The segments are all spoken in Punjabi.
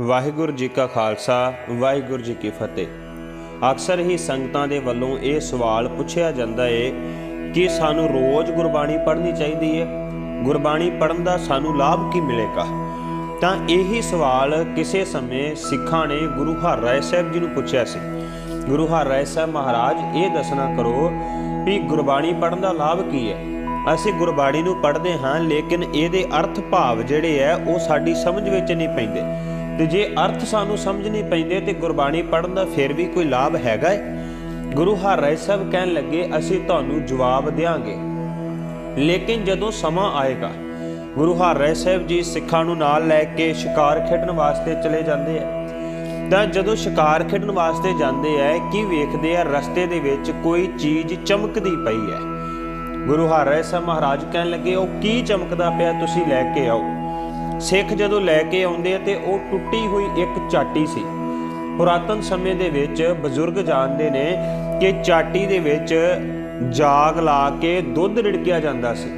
ਵਾਹਿਗੁਰੂ ਜੀ ਕਾ ਖਾਲਸਾ, ਵਾਹਿਗੁਰੂ ਜੀ ਕੀ ਫਤਿਹ। ਅਕਸਰ ਹੀ ਸੰਗਤਾਂ ਦੇ ਵੱਲੋਂ ਇਹ ਸਵਾਲ ਪੁੱਛਿਆ ਜਾਂਦਾ ਏ ਕਿ ਸਾਨੂੰ ਰੋਜ਼ ਗੁਰਬਾਣੀ ਪੜ੍ਹਨੀ ਚਾਹੀਦੀ ਹੈ ਗੁਰਬਾਣੀ ਪੜ੍ਹਨ ਦਾ ਸਾਨੂੰ ਲਾਭ ਕੀ ਮਿਲੇਗਾ? ਤਾਂ ਇਹੀ ਸਵਾਲ ਕਿਸੇ ਸਮੇਂ ਸਿੱਖਾਂ ਨੇ ਗੁਰੂ ਹਰਿਰਾਏ ਸਾਹਿਬ ਜੀ ਨੂੰ ਪੁੱਛਿਆ ਸੀ। ਗੁਰੂ ਹਰਿਰਾਏ ਸਾਹਿਬ ਮਹਾਰਾਜ, ਇਹ ਦੱਸਣਾ ਕਰੋ ਵੀ ਗੁਰਬਾਣੀ ਪੜ੍ਹਨ ਦਾ ਲਾਭ ਕੀ ਹੈ ਅਸੀਂ ਗੁਰਬਾਣੀ ਨੂੰ ਪੜ੍ਹਦੇ ਹਾਂ, ਲੇਕਿਨ ਇਹਦੇ ਅਰਥ ਭਾਵ ਜਿਹੜੇ ਹੈ ਉਹ ਸਾਡੀ ਸਮਝ ਵਿੱਚ ਨਹੀਂ ਪੈਂਦੇ। ਤੇ ਜੇ ਅਰਥ ਸਾਨੂੰ ਸਮਝ ਨਹੀਂ ਪੈਂਦੇ ਤੇ ਗੁਰਬਾਣੀ ਪੜ੍ਹਨ ਦਾ ਫਿਰ ਵੀ ਕੋਈ ਲਾਭ ਹੈਗਾ ਹੈ ਗੁਰੂ ਹਰਿਰਾਏ ਸਾਹਿਬ ਕਹਿਣ ਲੱਗੇ, ਅਸੀਂ ਤੁਹਾਨੂੰ ਜਵਾਬ ਦੇਵਾਂਗੇ ਲੇਕਿਨ ਜਦੋਂ ਸਮਾਂ ਆਏਗਾ, ਗੁਰੂ ਹਰਿਰਾਏ ਸਾਹਿਬ ਜੀ ਸਿੱਖਾਂ ਨੂੰ ਨਾਲ ਲੈ ਕੇ ਸ਼ਿਕਾਰ ਖੇਡਣ ਵਾਸਤੇ ਚਲੇ ਜਾਂਦੇ ਆ। ਤਾਂ ਜਦੋਂ ਸ਼ਿਕਾਰ ਖੇਡਣ ਵਾਸਤੇ ਜਾਂਦੇ ਆ, ਕੀ ਵੇਖਦੇ ਆ, ਰਸਤੇ ਦੇ ਵਿੱਚ ਕੋਈ ਚੀਜ਼ ਚਮਕਦੀ ਪਈ ਹੈ? ਗੁਰੂ ਹਰਿਰਾਏ ਸਾਹਿਬ ਮਹਾਰਾਜ ਕਹਿਣ ਲੱਗੇ, ਉਹ ਕੀ ਚਮਕਦਾ ਪਿਆ? ਤੁਸੀਂ ਲੈ ਕੇ ਆਓ। ਸਿੱਖ ਜਦੋਂ ਲੈ ਕੇ ਆਉਂਦੇ ਆ ਤੇ ਉਹ ਟੁੱਟੀ ਹੋਈ ਇੱਕ ਚਾਟੀ ਸੀ। ਪੁਰਾਤਨ ਸਮੇਂ ਦੇ ਵਿੱਚ ਬਜ਼ੁਰਗ ਜਾਣਦੇ ਨੇ ਕਿ ਚਾਟੀ ਦੇ ਵਿੱਚ ਜਾਗ ਲਾ ਕੇ ਦੁੱਧ ਰਿੜਕਿਆ ਜਾਂਦਾ ਸੀ।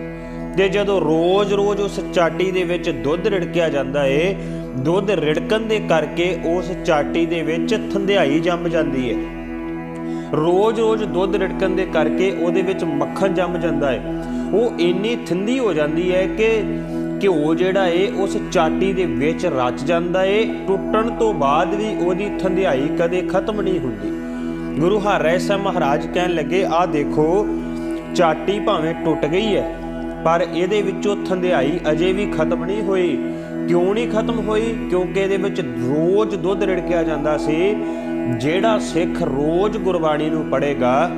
ਤੇ ਜਦੋਂ ਰੋਜ਼-ਰੋਜ਼ ਉਸ ਚਾਟੀ ਦੇ ਵਿੱਚ ਦੁੱਧ ਰਿੜਕਿਆ ਜਾਂਦਾ ਏ, ਦੁੱਧ ਰਿੜਕਣ ਦੇ ਕਰਕੇ ਉਸ ਚਾਟੀ ਦੇ ਵਿੱਚ ਥੰਧਿਆਈ ਜੰਮ ਜਾਂਦੀ ਏ। ਰੋਜ਼-ਰੋਜ਼ ਦੁੱਧ ਰਿੜਕਣ ਦੇ ਕਰਕੇ ਉਹਦੇ ਵਿੱਚ ਮੱਖਣ ਜੰਮ ਜਾਂਦਾ ਏ। ਉਹ ਇੰਨੀ ਥਿੰਦੀ ਹੋ ਜਾਂਦੀ ਹੈ ਕਿ ਘਿਓ ਜਿਹੜਾ ਏ, ਉਸ ਚਾਟੀ ਦੇ ਵਿੱਚ ਰਚ ਜਾਂਦਾ ਏ। ਟੁੱਟਣ ਤੋਂ ਬਾਅਦ ਵੀ ਉਹਦੀ ਥੰਧਿਆਈ ਕਦੇ ਖਤਮ ਨਹੀਂ ਹੁੰਦੀ। ਗੁਰੂ ਹਰਿਰਾਏ ਸਾਹਿਬ ਮਹਾਰਾਜ ਕਹਿਣ ਲੱਗੇ, ਆਹ ਦੇਖੋ, ਚਾਟੀ ਭਾਵੇਂ ਟੁੱਟ ਗਈ ਹੈ ਪਰ ਇਹਦੇ ਵਿੱਚੋਂ ਥੰਧਿਆਈ ਅਜੇ ਵੀ ਖਤਮ ਨਹੀਂ ਹੋਈ। ਕਿਉਂ ਨਹੀਂ ਖਤਮ ਹੋਈ? ਕਿਉਂਕਿ ਇਹਦੇ ਵਿੱਚ ਰੋਜ਼ ਦੁੱਧ ਰਿੜਕਿਆ ਜਾਂਦਾ ਸੀ। ਜਿਹੜਾ ਸਿੱਖ ਰੋਜ਼ ਗੁਰਬਾਣੀ ਨੂੰ ਪੜ੍ਹੇਗਾ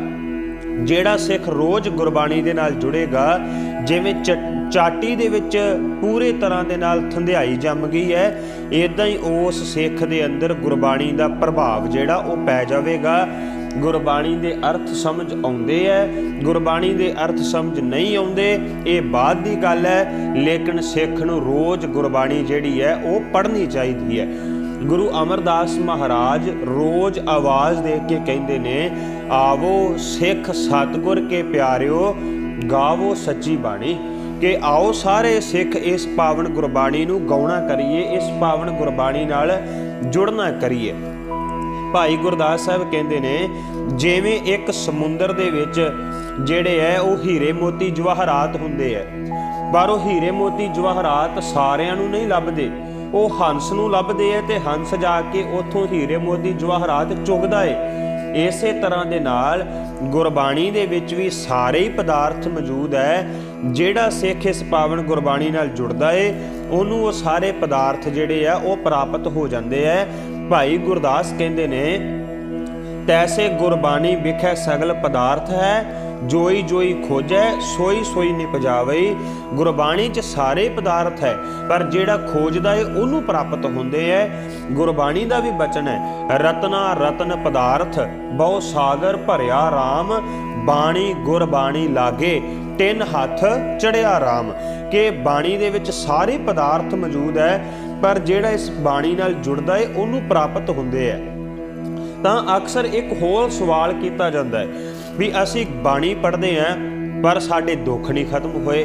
ਜਿਹੜਾ ਸਿੱਖ ਰੋਜ਼ ਗੁਰਬਾਣੀ ਦੇ ਨਾਲ ਜੁੜੇਗਾ, ਜਿਵੇਂ ਚ- ਚਾਟੀ ਦੇ ਵਿੱਚ ਪੂਰੇ ਤਰ੍ਹਾਂ ਦੇ ਨਾਲ ਥੰਧਿਆਈ ਜੰਮ ਗਈ ਹੈ ਇਦਾਂ ਹੀ ਉਸ ਸਿੱਖ ਦੇ ਅੰਦਰ ਗੁਰਬਾਣੀ ਦਾ ਪ੍ਰਭਾਵ ਜਿਹੜਾ ਉਹ ਪੈ ਜਾਵੇਗਾ। ਗੁਰਬਾਣੀ ਦੇ ਅਰਥ ਸਮਝ ਆਉਂਦੇ ਐ, ਗੁਰਬਾਣੀ ਦੇ ਅਰਥ ਸਮਝ ਨਹੀਂ ਆਉਂਦੇ, ਇਹ ਬਾਅਦ ਦੀ ਗੱਲ ਹੈ, ਲੇਕਿਨ ਸਿੱਖ ਨੂੰ ਰੋਜ਼ ਗੁਰਬਾਣੀ ਜਿਹੜੀ ਹੈ, ਉਹ ਪੜ੍ਹਨੀ ਚਾਹੀਦੀ ਹੈ। ਗੁਰੂ ਅਮਰਦਾਸ ਮਹਾਰਾਜ ਰੋਜ਼ ਆਵਾਜ਼ ਦੇ ਕੇ ਕਹਿੰਦੇ ਨੇ, ਆਵੋ ਸਿੱਖ ਸਤਗੁਰ ਕੇ ਪਿਆਰਿਓ, ਗਾਵੋ ਸੱਚੀ ਬਾਣੀ। ਕਿ ਆਓ ਸਾਰੇ ਸਿੱਖ ਇਸ ਪਾਵਨ ਗੁਰਬਾਣੀ ਨੂੰ ਗਾਉਣਾ ਕਰੀਏ, ਇਸ ਪਾਵਨ ਗੁਰਬਾਣੀ ਨਾਲ ਜੁੜਨਾ ਕਰੀਏ। ਭਾਈ ਗੁਰਦਾਸ ਸਾਹਿਬ ਕਹਿੰਦੇ ਨੇ, ਜਿਵੇਂ ਇੱਕ ਸਮੁੰਦਰ ਦੇ ਵਿੱਚ ਜਿਹੜੇ ਐ, ਉਹ ਹੀਰੇ ਮੋਤੀ ਜਵਾਹਰਾਤ ਹੁੰਦੇ ਐ। ਪਰ ਉਹ ਹੀਰੇ ਮੋਤੀ ਜਵਾਹਰਾਤ ਸਾਰਿਆਂ ਨੂੰ ਨਹੀਂ ਲੱਭਦੇ। ਉਹ ਹੰਸ ਨੂੰ ਲੱਭਦੇ ਐ ਤੇ ਹੰਸ ਜਾ ਕੇ ਉਥੋਂ ਹੀਰੇ ਮੋਦੀ ਜਵਾਹਰਾਤ ਚੁਗਦਾ ਏ। ਇਸੇ ਤਰ੍ਹਾਂ ਦੇ ਨਾਲ ਗੁਰਬਾਣੀ ਦੇ ਵਿੱਚ ਵੀ ਸਾਰੇ ਹੀ ਪਦਾਰਥ ਮੌਜੂਦ ਹੈ ਜਿਹੜਾ ਸਿੱਖ ਇਸ ਪਾਵਨ ਗੁਰਬਾਣੀ ਨਾਲ ਜੁੜਦਾ ਏ, ਉਹਨੂੰ ਉਹ ਸਾਰੇ ਪਦਾਰਥ ਜਿਹੜੇ ਆ ਉਹ ਪ੍ਰਾਪਤ ਹੋ ਜਾਂਦੇ ਆ ਭਾਈ ਗੁਰਦਾਸ ਕਹਿੰਦੇ ਨੇ, ਤੈਸੇ ਗੁਰਬਾਣੀ ਵਿਖੇ ਸਗਲ ਪਦਾਰਥ ਹੈ ਜੋਈ ਜੋਈ ਖੋਜੈ, ਸੋਈ ਸੋਈ ਨਿਪਜਾਵੇ ਗੁਰਬਾਣੀ 'ਚ ਸਾਰੇ ਪਦਾਰਥ ਹੈ, ਪਰ ਜਿਹੜਾ ਖੋਜਦਾ ਏ, ਉਹਨੂੰ ਪ੍ਰਾਪਤ ਹੁੰਦੇ ਐ। ਗੁਰਬਾਣੀ ਦਾ ਵੀ ਬਚਨ ਹੈ, ਰਤਨਾ ਰਤਨ ਪਦਾਰਥ, ਬਹੁ ਸਾਗਰ ਭਰਿਆ RAM ਬਾਣੀ ਗੁਰਬਾਣੀ ਲਾਗੇ, ਤਿੰਨ ਹੱਥ ਚੜਿਆ RAM ਕਿ ਬਾਣੀ ਦੇ ਵਿੱਚ ਸਾਰੇ ਪਦਾਰਥ ਮੌਜੂਦ ਹੈ, ਪਰ ਜਿਹੜਾ ਇਸ ਬਾਣੀ ਨਾਲ ਜੁੜਦਾ ਏ, ਉਹਨੂੰ ਪ੍ਰਾਪਤ ਹੁੰਦੇ ਐ। ਤਾਂ ਅਕਸਰ ਇੱਕ ਹੋਰ ਸਵਾਲ ਕੀਤਾ ਜਾਂਦਾ ਹੈ ਵੀ ਅਸੀਂ ਬਾਣੀ ਪੜ੍ਹਦੇ ਆਂ ਪਰ ਸਾਡੇ ਦੁੱਖ ਨਹੀਂ ਖਤਮ ਹੋਏ।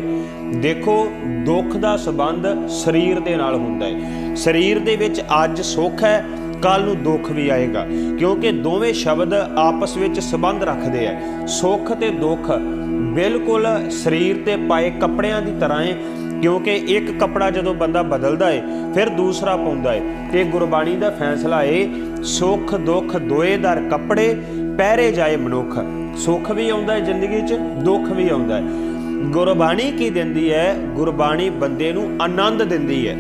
ਦੇਖੋ, ਦੁੱਖ ਦਾ ਸਬੰਧ ਸਰੀਰ ਦੇ ਨਾਲ ਹੁੰਦਾ ਹੈ। ਸਰੀਰ ਦੇ ਵਿੱਚ ਅੱਜ ਸੁੱਖ ਹੈ ਕੱਲ ਨੂੰ ਦੁੱਖ ਵੀ ਆਏਗਾ। ਕਿਉਂਕਿ ਦੋਵੇਂ ਸ਼ਬਦ ਆਪਸ ਵਿੱਚ ਸਬੰਧ ਰੱਖਦੇ ਆ। ਸੁੱਖ ਤੇ ਦੁੱਖ ਬਿਲਕੁਲ ਸਰੀਰ ਤੇ ਪਾਏ ਕੱਪੜਿਆਂ ਦੀ ਤਰ੍ਹਾਂ ਹੈ, ਕਿਉਂਕਿ ਇੱਕ ਕੱਪੜਾ ਜਦੋਂ ਬੰਦਾ ਬਦਲਦਾ ਏ ਫਿਰ ਦੂਸਰਾ ਪਾਉਂਦਾ ਏ ਤੇ ਗੁਰਬਾਣੀ ਦਾ ਫੈਸਲਾ ਏ ਸੁੱਖ ਦੁੱਖ ਦੋਏ ਦਰ ਕੱਪੜੇ, ਪਹਿਰੇ ਜਾਏ ਮਨੁੱਖ। ਸੁੱਖ ਵੀ ਆਉਂਦਾ ਹੈ ਜ਼ਿੰਦਗੀ 'ਚ, ਦੁੱਖ ਵੀ ਆਉਂਦਾ ਹੈ। ਗੁਰਬਾਣੀ ਕੀ ਦਿੰਦੀ ਹੈ? ਗੁਰਬਾਣੀ ਬੰਦੇ ਨੂੰ ਆਨੰਦ ਦਿੰਦੀ ਹੈ।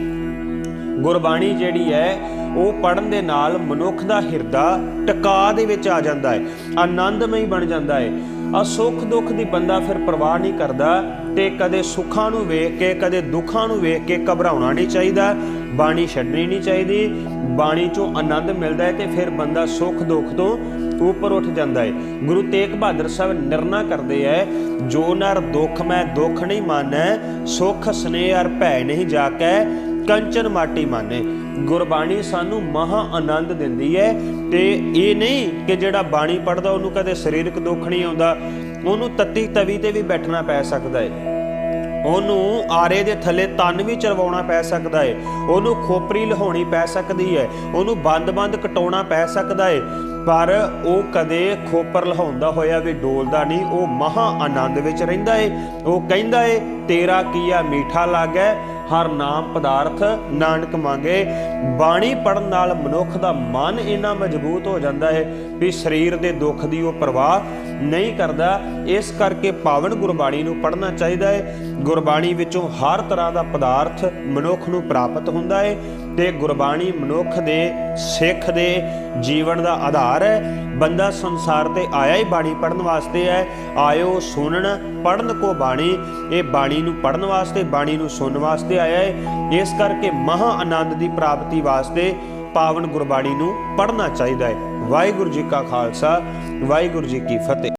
ਗੁਰਬਾਣੀ ਜਿਹੜੀ ਹੈ, ਉਹ ਪੜਨ ਦੇ ਨਾਲ ਮਨੁੱਖ ਦਾ ਹਿਰਦਾ ਟਿਕਾ ਦੇ ਵਿੱਚ ਆ ਜਾਂਦਾ ਹੈ। ਆਨੰਦਮਈ ਬਣ ਜਾਂਦਾ ਹੈ। ਆ ਸੁੱਖ ਦੁੱਖ ਦੀ ਬੰਦਾ ਫਿਰ ਪਰਵਾਹ ਨਹੀਂ ਕਰਦਾ ਤੇ ਕਦੇ ਸੁੱਖਾਂ ਨੂੰ ਵੇਖ ਕੇ, ਕਦੇ ਦੁੱਖਾਂ ਨੂੰ ਵੇਖ ਕੇ ਘਬਰਾਉਣਾ ਨਹੀਂ ਚਾਹੀਦਾ, ਬਾਣੀ ਛੱਡਣੀ ਨਹੀਂ ਚਾਹੀਦੀ। ਬਾਣੀ ਚੋਂ ਆਨੰਦ ਮਿਲਦਾ ਹੈ ਤੇ ਫਿਰ ਬੰਦਾ ਸੁੱਖ ਦੁੱਖ ਤੋਂ ਉੱਪਰ ਉੱਠ ਜਾਂਦਾ ਹੈ। ਗੁਰੂ ਤੇਗ ਬਹਾਦਰ ਸਾਹਿਬ ਨਿਰਣਾ ਕਰਦੇ ਐ, ਜੋ ਨਰ ਦੁੱਖ ਮੈਂ ਦੁੱਖ ਨਹੀਂ ਮਾਨੈ, ਸੁਖ ਸਨੇਹ ਅਰ ਭੈ ਨਹੀਂ ਜਾਕੈ, ਕੰਚਨ ਮਾਟੀ ਮਾਨੇ। ਗੁਰਬਾਣੀ ਸਾਨੂੰ ਮਹਾ ਆਨੰਦ ਦਿੰਦੀ ਹੈ ਤੇ ਇਹ ਨਹੀਂ ਕਿ ਜਿਹੜਾ ਬਾਣੀ ਪੜਦਾ ਉਹਨੂੰ ਕਦੇ ਸਰੀਰਕ ਦੁੱਖ ਨਹੀਂ ਆਉਂਦਾ, ਉਹਨੂੰ ਤੱਤੀ ਤਵੀ ਤੇ ਵੀ ਬੈਠਣਾ ਪੈ ਸਕਦਾ ਹੈ ਉਹਨੂੰ ਆਰੇ ਦੇ ਥੱਲੇ ਤਨ ਵੀ ਚਰਵਾਉਣਾ ਪੈ ਸਕਦਾ ਹੈ ਉਹਨੂੰ ਖੋਪਰੀ ਲਹਾਉਣੀ ਪੈ ਸਕਦੀ ਹੈ ਉਹਨੂੰ ਬੰਦ-ਬੰਦ ਕਟਾਉਣਾ ਪੈ ਸਕਦਾ ਹੈ ਪਰ ਉਹ ਕਦੇ ਖੋਪਰ ਲਹਾਉਂਦਾ ਹੋਇਆ ਵੀ ਡੋਲਦਾ ਨਹੀਂ, ਉਹ ਮਹਾ ਆਨੰਦ ਵਿੱਚ ਰਹਿੰਦਾ ਏ। ਉਹ ਕਹਿੰਦਾ ਏ, ਤੇਰਾ ਕੀਆ ਮੀਠਾ ਲੱਗੈ, ਹਰ ਨਾਮ ਪਦਾਰਥ ਨਾਨਕ ਮੰਗੇ। ਬਾਣੀ ਪੜਨ ਨਾਲ ਮਨੁੱਖ ਦਾ ਮਨ ਇੰਨਾ ਮਜ਼ਬੂਤ ਹੋ ਜਾਂਦਾ ਹੈ ਵੀ ਸਰੀਰ ਦੇ ਦੁੱਖ ਦੀ ਉਹ ਪਰਵਾਹ ਨਹੀਂ ਕਰਦਾ। ਇਸ ਕਰਕੇ ਪਾਵਨ ਗੁਰਬਾਣੀ ਨੂੰ ਪੜ੍ਹਨਾ ਚਾਹੀਦਾ ਹੈ ਗੁਰਬਾਣੀ ਵਿੱਚੋਂ ਹਰ ਤਰ੍ਹਾਂ ਦਾ ਪਦਾਰਥ ਮਨੁੱਖ ਨੂੰ ਪ੍ਰਾਪਤ ਹੁੰਦਾ ਹੈ ਤੇ ਗੁਰਬਾਣੀ ਮਨੁੱਖ ਦੇ, ਸਿੱਖ ਦੇ ਜੀਵਨ ਦਾ ਆਧਾਰ ਹੈ। ਬੰਦਾ ਸੰਸਾਰ ਤੇ ਆਇਆ ਹੀ ਬਾਣੀ ਪੜਨ ਵਾਸਤੇ ਹੈ। ਆਇਓ ਸੁਣਨ ਪੜਨ ਕੋ ਬਾਣੀ। ਇਹ ਬਾਣੀ ਨੂੰ ਪੜਨ ਵਾਸਤੇ, ਬਾਣੀ ਨੂੰ ਸੁਣਨ ਵਾਸਤੇ ਆਇਆ ਹੈ। ਇਸ ਕਰਕੇ ਮਹਾ ਆਨੰਦ ਦੀ ਪ੍ਰਾਪਤੀ ਵਾਸਤੇ ਪਾਵਨ ਗੁਰਬਾਣੀ ਨੂੰ ਪੜਨਾ ਚਾਹੀਦਾ ਹੈ। ਵਾਹਿਗੁਰੂ ਜੀ ਕਾ ਖਾਲਸਾ, ਵਾਹਿਗੁਰੂ ਜੀ ਕੀ ਫਤਿਹ।